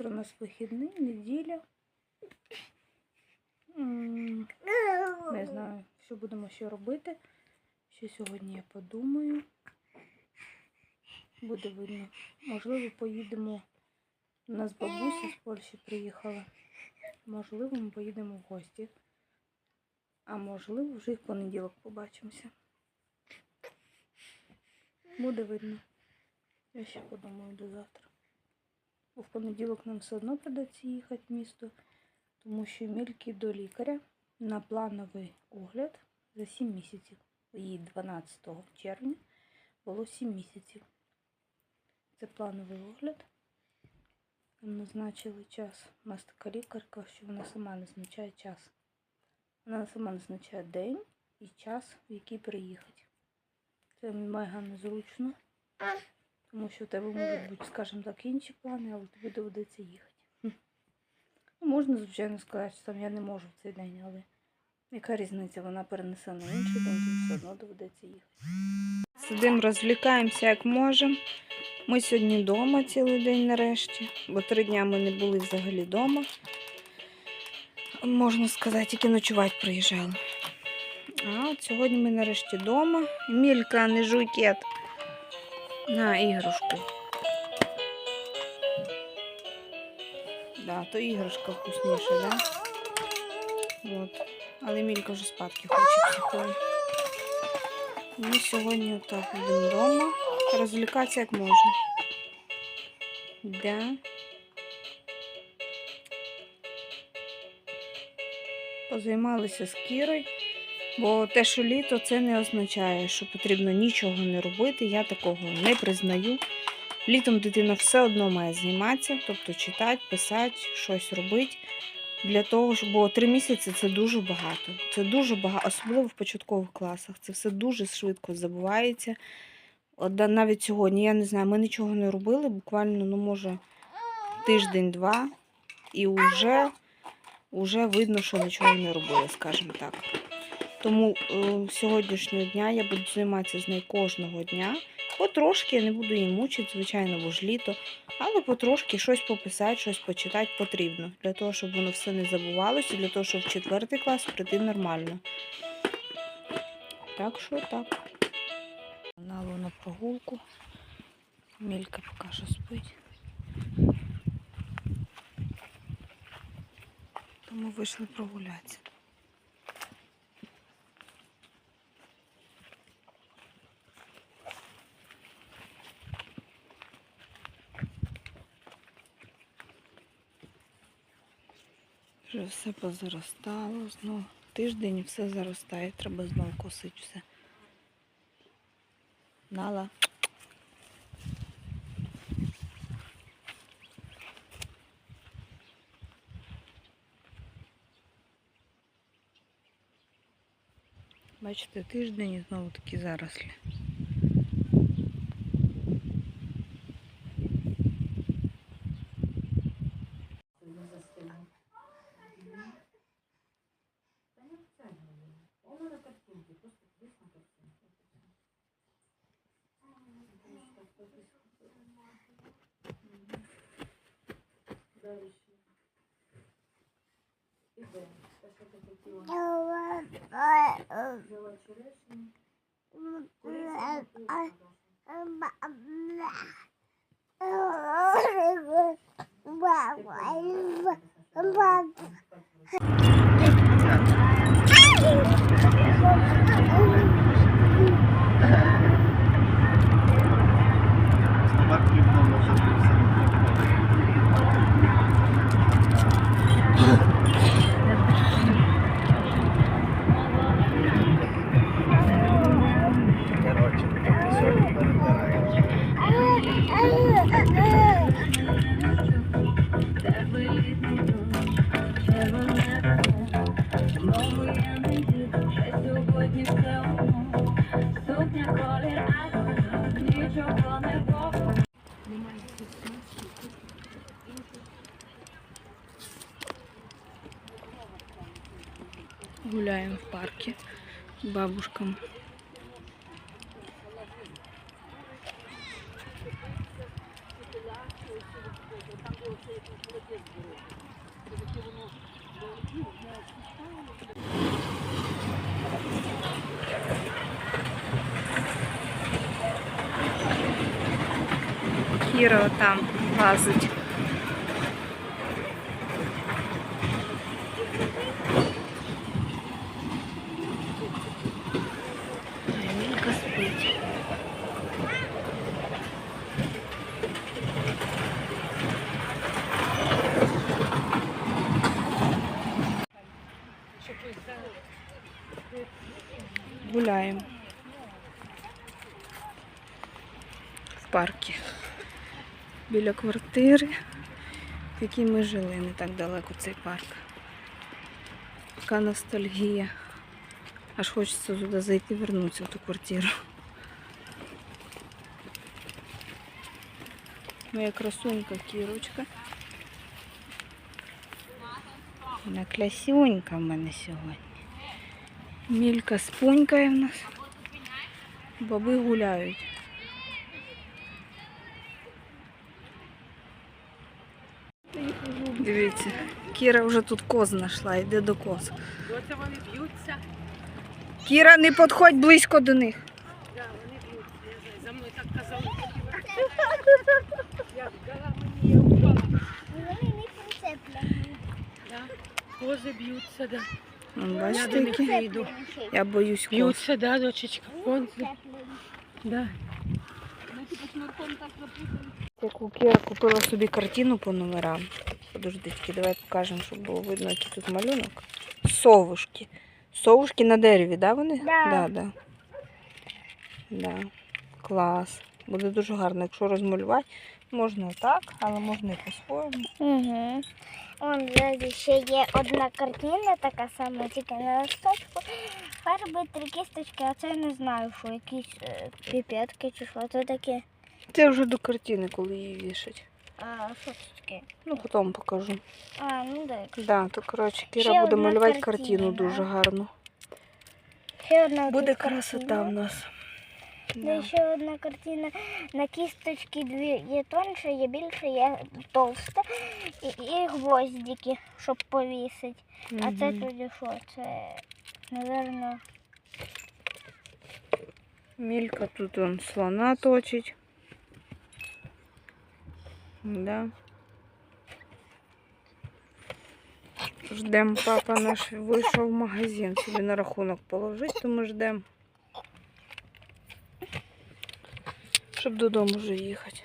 Завтра у нас вихідний, неділя. Не знаю, що будемо ще робити. Що сьогодні я подумаю. Буде видно. Можливо, поїдемо. У нас бабуся з Польщі приїхала. Можливо, ми поїдемо в гості. А можливо, вже і в понеділок побачимося. Буде видно. Я ще подумаю до завтра. Бо в понеділок нам все одно придеться їхати в місто, тому що Мільки до лікаря на плановий огляд за 7 місяців. Їй 12 червня було 7 місяців. Це плановий огляд. Нам назначили час. У нас така лікарка, що вона сама назначає час. Вона сама назначає день і час, в який приїхати. Це мега незручно. Тому що у тебе можуть бути, скажімо так, інші плани, але тобі доведеться їхати. Ну, можна, звичайно, сказати, що там я не можу в цей день, але яка різниця? Вона перенесе на інший день, тобі все одно доведеться їхати. Сидимо, розвлікаємося як можемо. Ми сьогодні вдома цілий день нарешті, бо три дня ми не були взагалі вдома. Можна сказати, тільки ночувати приїжджали. А от сьогодні ми нарешті вдома. Мілька, не жуйкет. На іграшку. Да, то іграшка вкусніша, да? От. Але Мілька вже спадки хоче психує. Ми сьогодні отак будемо вдома. Розвлікатися як можна. Да. Позаймалися з Кірою. Бо те, що літо, це не означає, що потрібно нічого не робити. Я такого не признаю. Літом дитина все одно має займатися, тобто читати, писати, щось робити. Для того, щоб бо три місяці це дуже багато. Це дуже багато, особливо в початкових класах. Це все дуже швидко забувається. От навіть сьогодні, я не знаю, ми нічого не робили, буквально, ну, може, тиждень-два, і вже, вже видно, що нічого не робили, скажімо так. Тому е, сьогоднішнього дня я буду займатися з нею кожного дня. Потрошки я не буду її мучити, звичайно, бо ж літо, але потрошки щось пописати, щось почитати потрібно. Для того, щоб воно все не забувалося, для того, щоб в четвертий клас прийти нормально. Так що так. Налу на прогулку. Мілька поки що спить. Тому вийшли прогулятися. Вже все позаростало, знову тиждень все заростає, треба знову косити все. Нала. Бачите, тиждень і знову такі зарослі. 爸爸，爸爸，爸爸，爸爸，爸爸，爸爸，爸爸，爸爸。гуляем в парке к бабушкам. Кира там лазать. Гуляємо. В парку. Біля квартири, в якій ми жили, не так далеко цей парк. Така ностальгія. Аж хочеться туди зайти, вернутися в ту квартиру. Моя красунька Кірочка. Вона клясюнька в мене сьогодні. Мілька спунькає в нас. Баби гуляють. Дивіться, Кіра вже тут коз знайшла, йде до коз. Оце вони б'ються. Кіра, не підходь близько до них. Да, вони б'ються. Я знаю, за мною так казали. Я вдала мені, я упала. Вони не прицеплені. Кози б'ються, да. Вон, Я Бачите, які? Я боюсь коз. Б'ються, да, дочечка. Прицеплені. Да. Яку Кіра купила собі картину по номерам. Подождіть, давай покажемо, щоб було видно, який тут малюнок. Совушки. Совушки на дереві, да, вони? Да. Да, да. Да. Клас. Буде дуже гарно. Якщо розмалювати, можна так, але можна і по-своєму. Угу. Он ззаді ще є одна картина, така сама, тільки на листочку. Фарби, три кісточки, а це я не знаю, що якісь е, піпетки чи що це таке. Це вже до картини, коли її вішать. А що це таке? Ну, потім покажу. А, ну так. Да, то коротше, Кіра Ще буде одна малювати картина, картину да. дуже гарно. Ще одна Буде красота картина. в нас. Да. ще одна картина. На кісточки дві є тонше, є більше, є товста. І, і гвоздики, щоб повісити. А це тоді що? Це, напевно, Мілька тут он слона точить. Да. Ждем, папа наш вийшов в магазин. Собі на рахунок положить, то ми ждемо. Щоб додому вже їхати.